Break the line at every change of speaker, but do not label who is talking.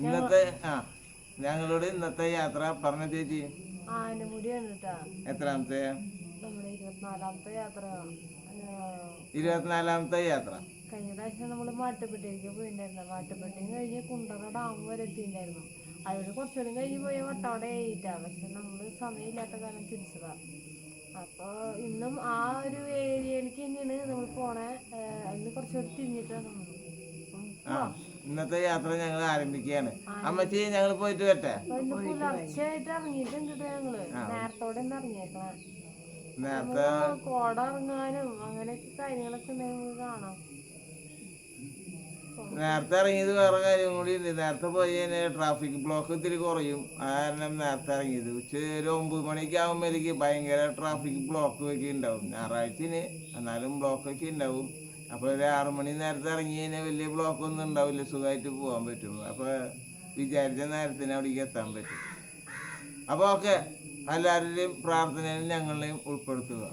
ഇന്നത്തെ ആ ഞങ്ങളോട് ഇന്നത്തെ യാത്ര പറഞ്ഞ ചേച്ചി. എത്രാമത്തെ?
ഇരുപത്തിനാലാമത്തെ യാത്ര. കഴിഞ്ഞ പ്രാവശ്യം നമ്മൾ മാട്ടുപ്പെട്ടിയിലേക്ക് പോയിട്ടുണ്ടായിരുന്നു മാട്ടുപ്പെട്ടിയും കഴിഞ്ഞ് കുണ്ടറ ഡാം വരെ എത്തിയിട്ടുണ്ടായിരുന്നു അതിന് കുറച്ചുകൂടി കഴിഞ്ഞ് പോയ വട്ടവട ഏറ്റാ പക്ഷെ നമ്മൾ സമയമില്ലാത്ത കാരണം തിരിച്ചതാ. അപ്പോൾ ഇന്നും ആ ഒരു ഏരിയയിലേക്ക് തന്നെയാണ് നമ്മൾ പോണേ. അതിന് കുറച്ചുകൂടി തിരിഞ്ഞിട്ടാണ് നമ്മൾ
ഇന്നത്തെ യാത്ര ഞങ്ങൾ ആരംഭിക്കുകയാണ്. അമ്മച്ചി ഞങ്ങൾ പോയിട്ട് വരട്ടെ? നേരത്തെ
കോട ഇറങ്ങാനും അങ്ങനെയൊക്കെ കാര്യങ്ങളൊക്കെ ഉണ്ടെങ്കിൽ നമുക്ക് കാണാം.
നേരത്തെ ഇറങ്ങിയത് വേറെ കാര്യം കൂടി ഉണ്ട്. നേരത്തെ പോയി കഴിഞ്ഞാൽ ട്രാഫിക് ബ്ലോക്ക് ഇത്തിരി കുറയും. ആ കാരണം നേരത്തെ ഇറങ്ങിയത്. ഉച്ച ഒരു ഒമ്പത് മണിക്ക് ആകുമ്പോഴേക്ക് ഭയങ്കര ട്രാഫിക് ബ്ലോക്ക് ഒക്കെ ഉണ്ടാവും. ഞായറാഴ്ചന് എന്നാലും ബ്ലോക്ക് ഒക്കെ ഉണ്ടാവും. അപ്പോൾ ഒരു ആറുമണി നേരത്തെ ഇറങ്ങി കഴിഞ്ഞാൽ വലിയ ബ്ലോക്ക് ഒന്നും ഉണ്ടാവില്ല. സുഖമായിട്ട് പോകാൻ പറ്റും. അപ്പോൾ വിചാരിച്ച നേരത്തിന് അവിടേക്ക് എത്താൻ പറ്റും. അപ്പോൾ ഓക്കെ എല്ലാവരുടെയും പ്രാർത്ഥനയിൽ ഞങ്ങളെയും ഉൾപ്പെടുത്തുക.